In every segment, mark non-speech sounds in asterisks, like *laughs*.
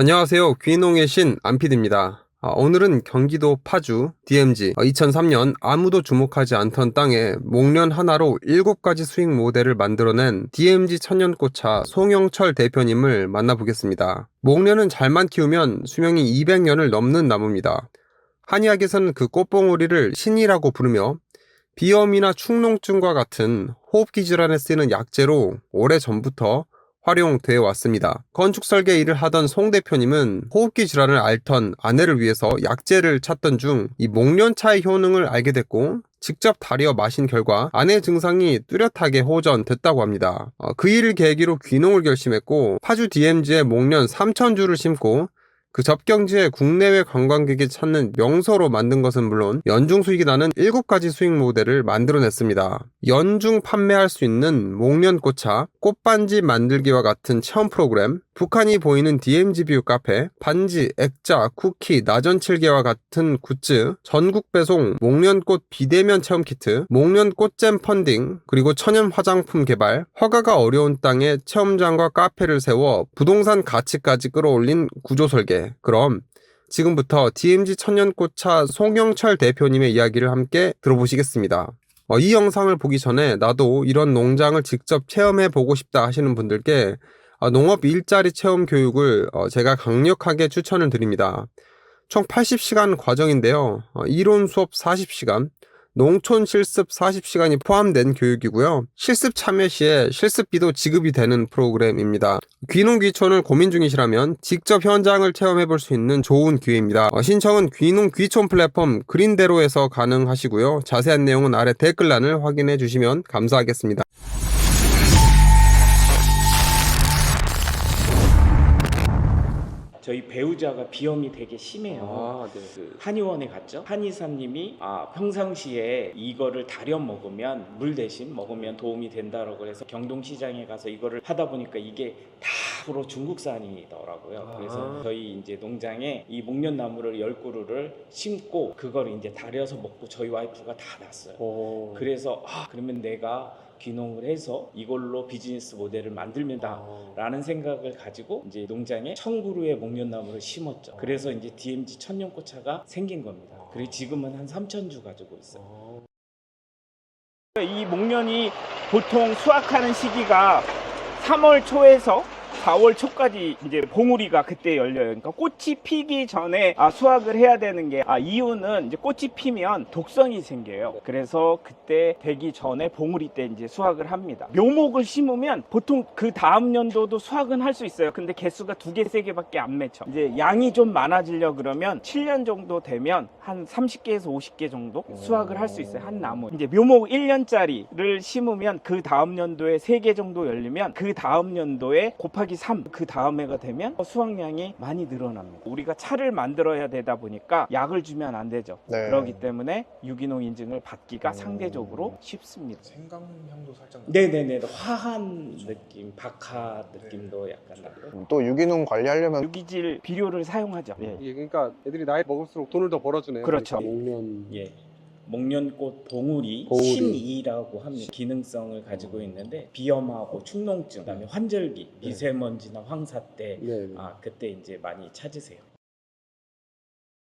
안녕하세요. 귀농의 신 안피디입니다. 아, 오늘은 경기도 파주 DMZ 2003년 아무도 주목하지 않던 땅에 목련 하나로 7가지 수익 모델을 만들어낸 DMZ 천년꽃차 송영철 대표님을 만나보겠습니다. 목련은 잘만 키우면 수명이 200년을 넘는 나무입니다. 한의학에서는 그 꽃봉오리를 신이라고 부르며 비염이나 축농증과 같은 호흡기 질환에 쓰이는 약재로 오래전부터 활용되어 왔습니다. 건축 설계 일을 하던 송 대표님은 호흡기 질환을 앓던 아내를 위해서 약재를 찾던 중 이 목련차의 효능을 알게 됐고 직접 다려 마신 결과 아내 증상이 뚜렷하게 호전됐다고 합니다. 어, 그 일을 계기로 귀농을 결심했고 파주 DMZ에 목련 3,000주를 심고 그 접경지에 국내외 관광객이 찾는 명소로 만든 것은 물론 연중 수익이 나는 7가지 수익 모델을 만들어냈습니다. 연중 판매할 수 있는 목련꽃차, 꽃반지 만들기와 같은 체험 프로그램, 북한이 보이는 뷰 카페, 반지, 액자, 쿠키, 나전칠개와 같은 굿즈, 전국 배송, 목련꽃 비대면 체험 키트, 목련 꽃잼 펀딩, 그리고 천연 화장품 개발, 허가가 어려운 땅에 체험장과 카페를 세워 부동산 가치까지 끌어올린 구조 설계. 그럼 지금부터 DMZ 천년꽃차 송영철 대표님의 이야기를 함께 들어보시겠습니다. 어, 이 영상을 보기 전에 나도 이런 농장을 직접 체험해 보고 싶다 하시는 분들께 아, 농업 일자리 체험 교육을 어, 제가 강력하게 추천을 드립니다. 총 80시간 과정인데요. 어, 이론 수업 40시간, 농촌 실습 40시간이 포함된 교육이고요. 실습 참여 시에 실습비도 지급이 되는 프로그램입니다. 귀농 귀촌을 고민 중이시라면 직접 현장을 체험해 볼 수 있는 좋은 기회입니다. 어, 신청은 귀농 귀촌 플랫폼 그린대로에서 가능하시고요. 자세한 내용은 아래 댓글란을 확인해 주시면 감사하겠습니다. 저희 배우자가 비염이 되게 심해요. 네. 그 한의원에 갔죠. 한의사님이 아, 평상시에 이거를 다려 먹으면 물 대신 먹으면 도움이 된다라고 해서 경동시장에 가서 이거를 하다 보니까 이게 다 프로 중국산이더라고요. 아. 그래서 저희 이제 농장에 이 목련나무를 열 그루를 심고 그거를 이제 다려서 먹고 저희 와이프가 다 났어요. 그래서 아 그러면 내가 귀농을 해서 이걸로 비즈니스 모델을 만들면다 라는 생각을 가지고 이제 농장에 청구루의 목련나무를 심었죠. 그래서 이제 DMZ 천년꽃차가 생긴 겁니다. 그리고 지금은 한 3천 주 가지고 있어요. 이 목련이 보통 수확하는 시기가 3월 초에서 4월 초까지 이제 봉우리가 그때 열려요. 그러니까 꽃이 피기 전에 아, 수확을 해야 되는 게 아, 이유는 이제 꽃이 피면 독성이 생겨요. 그래서 그때 되기 전에 봉우리 때 이제 수확을 합니다. 묘목을 심으면 보통 그 다음 연도도 수확은 할 수 있어요. 근데 개수가 두 개, 세 개밖에 안 맺혀. 이제 양이 좀 많아지려 그러면 7년 정도 되면 한 30개에서 50개 정도 수확을 할 수 있어요. 한 나무. 이제 묘목 1년짜리를 심으면 그 다음 연도에 3개 정도 열리면 그 다음 연도에 곱하기 3, 그 다음 해가 되면 수확량이 많이 늘어납니다. 우리가 차를 만들어야 되다 보니까 약을 주면 안 되죠. 네. 그렇기 때문에 유기농 인증을 받기가 상대적으로 쉽습니다. 생강향도 살짝 네네네 화한 느낌, 박하 느낌도 약간 나고. 또 유기농 관리하려면 유기질 비료를 사용하죠. 예. 예, 그러니까 애들이 나이 먹을수록 돈을 더 벌어주네요. 그렇죠. 그러니까 목련. 예. 목련꽃 봉우리, 봉우리. 신이라고 합니다. 기능성을 가지고 있는데 비염하고 축농증, 그다음에 환절기, 미세먼지나 황사 때 네. 아 그때 이제 많이 찾으세요.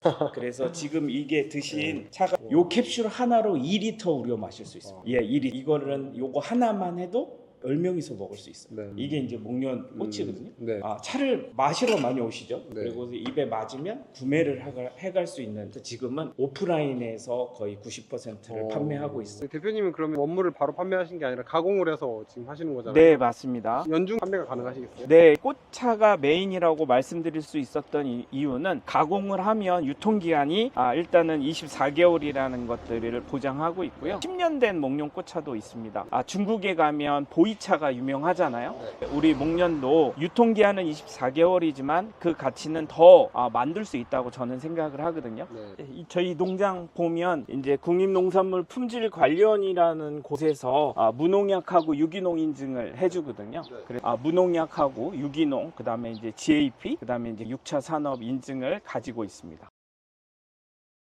*laughs* 그래서 지금 이게 드신 차가 요 캡슐 하나로 2리터 우려 마실 수 있어요. 예, 2리 이거는 요거 하나만 해도 10명이서 먹을 수 있어요. 네. 이게 이제 목련 꽃이거든요. 네. 아, 차를 마시러 많이 오시죠. 네. 그리고 입에 맞으면 구매를 하가- 해갈 수 있는 지금은 오프라인에서 거의 90%를 어. 판매하고 있어요. 대표님은 그러면 원물을 바로 판매하신 게 아니라 가공을 해서 지금 하시는 거잖아요. 네, 맞습니다. 연중 판매가 가능하시겠어요? 네, 꽃차가 메인이라고 말씀드릴 수 있었던 이- 이유는 가공을 하면 유통기한이 아, 일단은 24개월이라는 것들을 보장하고 있고요. 10년 된 목련 꽃차도 있습니다. 아, 중국에 가면 보이 차가 유명하잖아요. 우리 목련도 유통기한은 24개월이지만 그 가치는 더 아, 만들 수 있다고 저는 생각을 하거든요. 네. 이- 저희 농장 보면 이제 국립농산물 품질관리원이라는 곳에서 아, 무농약하고 유기농 인증을 해주거든요. 그래 아, 무농약하고 유기농 그 다음에 이제 GAP 그 다음에 이제 6차 산업 인증을 가지고 있습니다.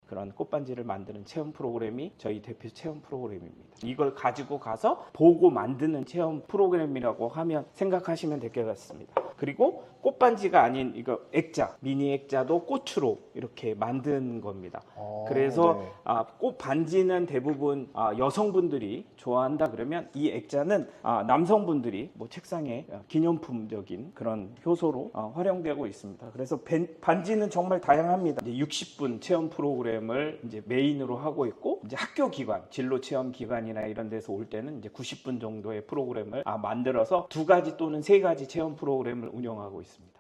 그런 꽃반지를 만드는 체험 프로그램이 저희 대표 체험 프로그램입니다. 이걸 가지고 가서 보고 만드는 체험 프로그램이라고 하면 생각하시면 될 것 같습니다. 그리고 꽃반지가 아닌 이거 액자, 미니 액자도 꽃으로 이렇게 만든 겁니다. 어, 그래서 네. 아, 꽃 반지는 대부분 아, 여성분들이 좋아한다 그러면 이 액자는 아, 남성분들이 뭐 책상에 아, 기념품적인 그런 효소로 아, 활용되고 있습니다. 그래서 벤- 반지는 정말 다양합니다. 이제 60분 체험 프로그램을 이제 메인으로 하고 있고 이제 학교 기관, 진로 체험 기관이나 이런 데서 올 때는 이제 90분 정도의 프로그램을 아, 만들어서 두 가지 또는 세 가지 체험 프로그램을 운영하고 있습니다.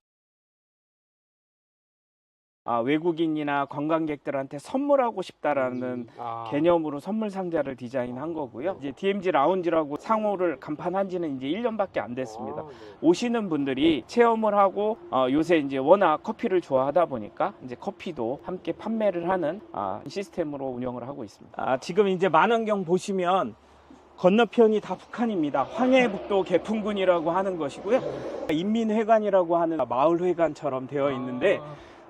아, 외국인이나 관광객들한테 선물하고 싶다라는 아. 개념으로 선물 상자를 디자인한 거고요. 이제 DMZ 라운지라고 상호를 간판한 지는 이제 1년밖에 안 됐습니다. 아, 네. 오시는 분들이 체험을 하고 어, 요새 이제 워낙 커피를 좋아하다 보니까 이제 커피도 함께 판매를 하는 아, 시스템으로 운영을 하고 있습니다. 아, 지금 이제 만원경 보시면 건너편이 다 북한입니다. 황해북도 개풍군이라고 하는 것이고요. 인민회관이라고 하는 마을회관처럼 되어 있는데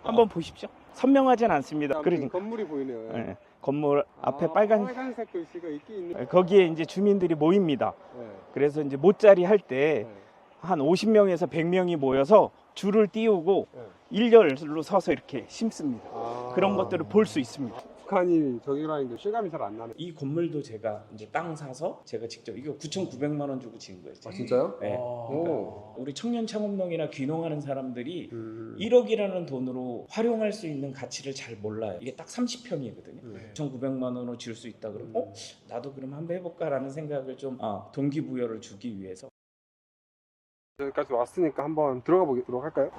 한번 보십시오. 선명하진 않습니다. 그러니까 건물이 보이네요. 예, 건물 앞에 아, 빨간 빨간색 글씨가 있긴 있네. 예, 거기에 이제 주민들이 모입니다. 네. 그래서 이제 모짜리 할때 네. 한 50명에서 100명이 모여서 줄을 띄우고 네. 일렬로 서서 이렇게 심습니다. 아. 그런 것들을 볼 수 있습니다. 북한이 저기라는 게 실감이 잘 안 나네. 이 건물도 제가 이제 땅 사서 제가 직접 이거 9,900만 원 주고 지은 거예요. 아 진짜요? 네. 오. 우리 청년 창업농이나 귀농하는 사람들이 음. 1억이라는 돈으로 활용할 수 있는 가치를 잘 몰라요. 이게 딱 30평이거든요. 네. 9,900만 원으로 지을 수 있다 그러면 어? 나도 그럼 한번 해볼까라는 생각을 좀 아, 동기부여를 주기 위해서 여기까지 왔으니까 한번 들어가 보도록 할까요?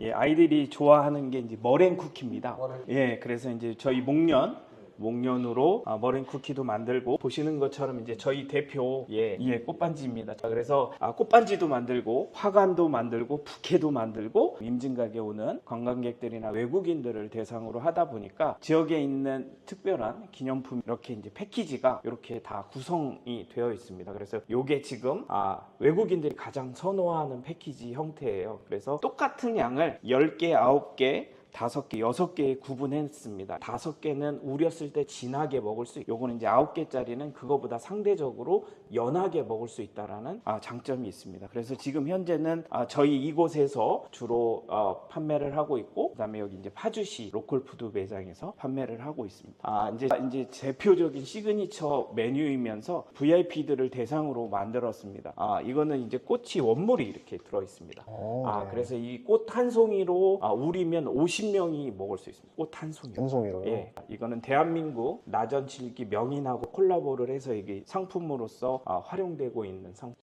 예, 아이들이 좋아하는 게 이제 머랭 쿠키입니다. 머랭. 예, 그래서 이제 저희 목련 목련으로 아, 머랭 쿠키도 만들고 보시는 것처럼 이제 저희 대표 예, 예 꽃반지입니다. 자, 그래서 아, 꽃반지도 만들고 화관도 만들고 부케도 만들고 임진각에 오는 관광객들이나 외국인들을 대상으로 하다 보니까 지역에 있는 특별한 기념품 이렇게 이제 패키지가 이렇게 다 구성이 되어 있습니다. 그래서 요게 지금 아, 외국인들이 가장 선호하는 패키지 형태예요. 그래서 똑같은 양을 10개, 9개 다섯 개, 여섯 개에 구분했습니다. 다섯 개는 우렸을 때 진하게 먹을 수, 있- 요거는 이제 아홉 개짜리는 그거보다 상대적으로 연하게 먹을 수 있다라는 아, 장점이 있습니다. 그래서 지금 현재는 아, 저희 이곳에서 주로 어, 판매를 하고 있고, 그다음에 여기 이제 파주시 로컬 푸드 매장에서 판매를 하고 있습니다. 아, 이제 이제 대표적인 시그니처 메뉴이면서 VIP들을 대상으로 만들었습니다. 아, 이거는 이제 꽃이 원물이 이렇게 들어 있습니다. 어, 아, 네. 그래서 이 꽃 한 송이로 아, 우리면 50 명이 먹을 수 있습니다. 꽃 한 송이. 한 송이로요. 예, 이거는 대한민국 나전칠기 명인하고 콜라보를 해서 이게 상품으로서 아, 활용되고 있는 상품.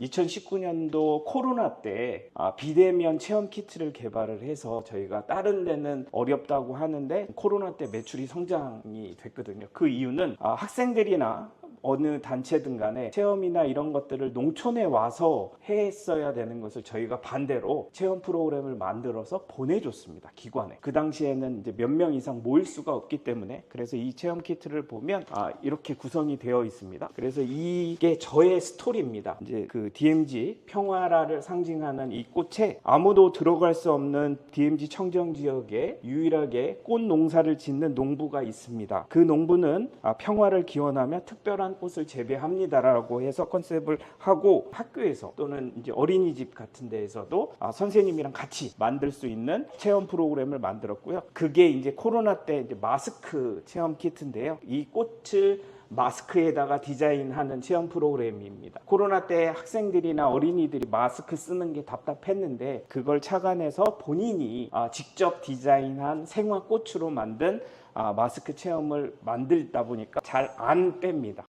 2019년도 코로나 때 아, 비대면 체험 키트를 개발을 해서 저희가 다른 데는 어렵다고 하는데 코로나 때 매출이 성장이 됐거든요. 그 이유는 아, 학생들이나 어느 단체든 간에 체험이나 이런 것들을 농촌에 와서 했어야 되는 것을 저희가 반대로 체험 프로그램을 만들어서 보내줬습니다. 기관에. 그 당시에는 이제 몇 명 이상 모일 수가 없기 때문에 그래서 이 체험 키트를 보면 아, 이렇게 구성이 되어 있습니다. 그래서 이게 저의 스토리입니다. 이제 그 DMZ 평화라를 상징하는 이 꽃에 아무도 들어갈 수 없는 DMZ 청정 지역에 유일하게 꽃 농사를 짓는 농부가 있습니다. 그 농부는 아, 평화를 기원하며 특별한 꽃을 재배합니다라고 해서 컨셉을 하고 학교에서 또는 이제 어린이집 같은 데에서도 아, 선생님이랑 같이 만들 수 있는 체험 프로그램을 만들었고요. 그게 이제 코로나 때 이제 마스크 체험 키트인데요. 이 꽃을 마스크에다가 디자인하는 체험 프로그램입니다. 코로나 때 학생들이나 어린이들이 마스크 쓰는 게 답답했는데 그걸 착안해서 본인이 아, 직접 디자인한 생화 꽃으로 만든 아, 마스크 체험을 만들다 보니까 잘 안 뺍니다.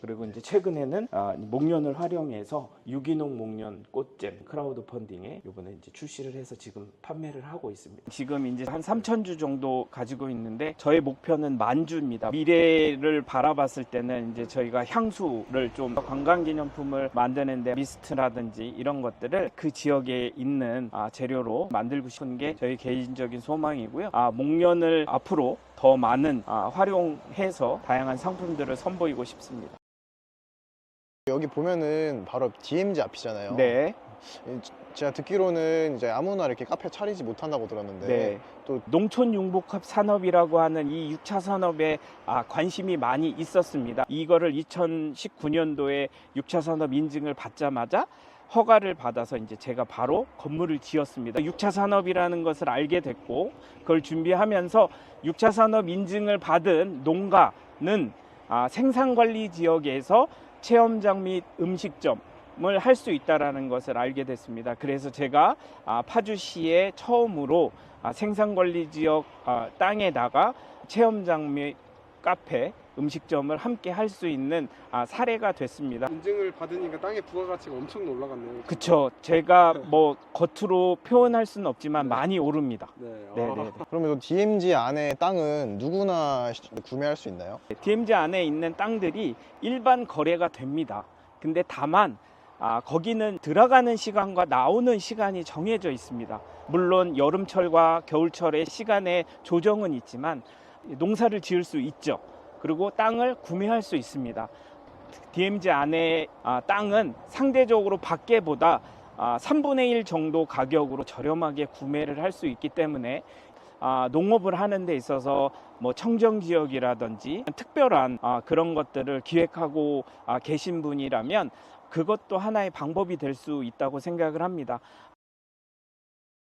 그리고 이제 최근에는 아, 목련을 활용해서 유기농 목련 꽃잼 크라우드 펀딩에 이번에 이제 출시를 해서 지금 판매를 하고 있습니다. 지금 이제 한 3천 주 정도 가지고 있는데 저의 목표는 만 주입니다. 미래를 바라봤을 때는 이제 저희가 향수를 좀 관광기념품을 만드는데 미스트라든지 이런 것들을 그 지역에 있는 아, 재료로 만들고 싶은 게 저희 개인적인 소망이고요. 아, 목련을 앞으로 더 많은 아, 활용해서 다양한 상품들을 선보이고 싶습니다. 여기 보면은 바로 DMZ 앞이잖아요. 네. 이- 제가 듣기로는 이제 아무나 이렇게 카페 차리지 못한다고 들었는데 네. 또- 농촌 융복합 산업이라고 하는 이 6차 산업에 아, 관심이 많이 있었습니다. 이거를 2019년도에 6차 산업 인증을 받자마자 허가를 받아서 이제 제가 바로 건물을 지었습니다. 6차 산업이라는 것을 알게 됐고 그걸 준비하면서 6차 산업 인증을 받은 농가는 아, 생산관리 지역에서 체험장 및 음식점 을 할 수 있다라는 것을 알게 됐습니다. 그래서 제가 아, 파주시에 처음으로 아, 생산관리 지역 아, 땅에다가 체험장 및 카페, 음식점을 함께 할 수 있는 아, 사례가 됐습니다. 인증을 받으니까 땅의 부가가치가 엄청 올라갔네요. 그쵸. 제가 뭐 겉으로 표현할 수는 없지만 많이 오릅니다. 네. 네, 네. 그러면 이 DMZ 안에 땅은 누구나 시- 구매할 수 있나요? DMZ 안에 있는 땅들이 일반 거래가 됩니다. 근데 다만 아, 거기는 들어가는 시간과 나오는 시간이 정해져 있습니다. 물론 여름철과 겨울철의 시간에 조정은 있지만 농사를 지을 수 있죠. 그리고 땅을 구매할 수 있습니다. DMZ 안에 아, 땅은 상대적으로 밖에보다 아, 3분의 1 정도 가격으로 저렴하게 구매를 할 수 있기 때문에 아, 농업을 하는 데 있어서 뭐 청정 지역이라든지 특별한 아, 그런 것들을 기획하고 아, 계신 분이라면 그것도 하나의 방법이 될 수 있다고 생각을 합니다.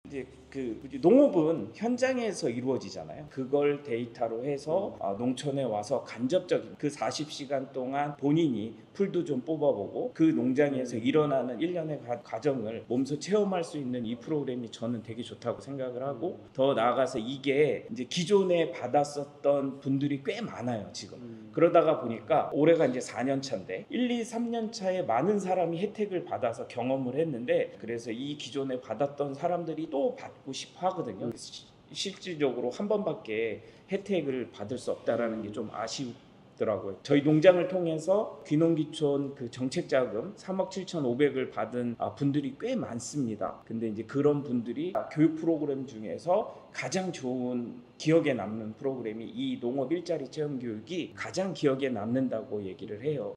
이제 그 농업은 현장에서 이루어지잖아요. 그걸 데이터로 해서 아, 농촌에 와서 간접적인 그 40시간 동안 본인이 풀도 좀 뽑아보고 그 농장에서 일어나는 일련의 과- 과정을 몸소 체험할 수 있는 이 프로그램이 저는 되게 좋다고 생각을 하고 더 나아가서 이게 이제 기존에 받았었던 분들이 꽤 많아요 지금. 그러다가 보니까 올해가 이제 4년 차인데 1, 2, 3년 차에 많은 사람이 혜택을 받아서 경험을 했는데 그래서 이 기존에 받았던 사람들이 또 받고 싶어 하거든요. 시- 실질적으로 한 번밖에 혜택을 받을 수 없다라는 게 좀 아쉬 우더라고요. 저희 농장을 통해서 귀농귀촌 그 정책 자금 3억 7,500을 받은 아, 분들이 꽤 많습니다. 근데 이제 그런 분들이 교육 프로그램 중에서 가장 좋은 기억에 남는 프로그램이 이 농업 일자리 체험 교육이 가장 기억에 남는다고 얘기를 해요.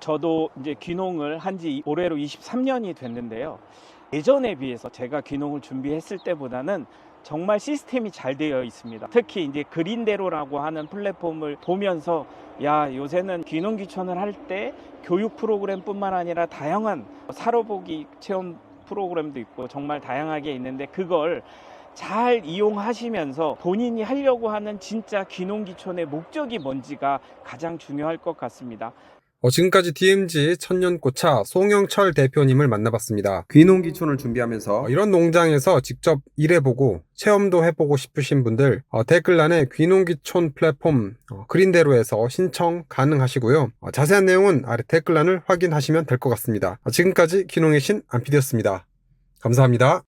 저도 이제 귀농을 한 지 올해로 23년이 됐는데요. 예전에 비해서 제가 귀농을 준비했을 때보다는 정말 시스템이 잘 되어 있습니다. 특히 이제 그린대로라고 하는 플랫폼을 보면서 야 요새는 귀농 귀촌을 할 때 교육 프로그램뿐만 아니라 다양한 살아보기 체험 프로그램도 있고 정말 다양하게 있는데 그걸 잘 이용하시면서 본인이 하려고 하는 진짜 귀농 귀촌의 목적이 뭔지가 가장 중요할 것 같습니다. 어, 지금까지 DMZ 천년꽃차 송영철 대표님을 만나봤습니다. 귀농귀촌을 준비하면서 어, 이런 농장에서 직접 일해보고 체험도 해보고 싶으신 분들 어, 댓글란에 귀농귀촌 플랫폼 어, 그린대로에서 신청 가능하시고요. 어, 자세한 내용은 아래 댓글란을 확인하시면 될 것 같습니다. 어, 지금까지 귀농의 신 안피디였습니다. 감사합니다.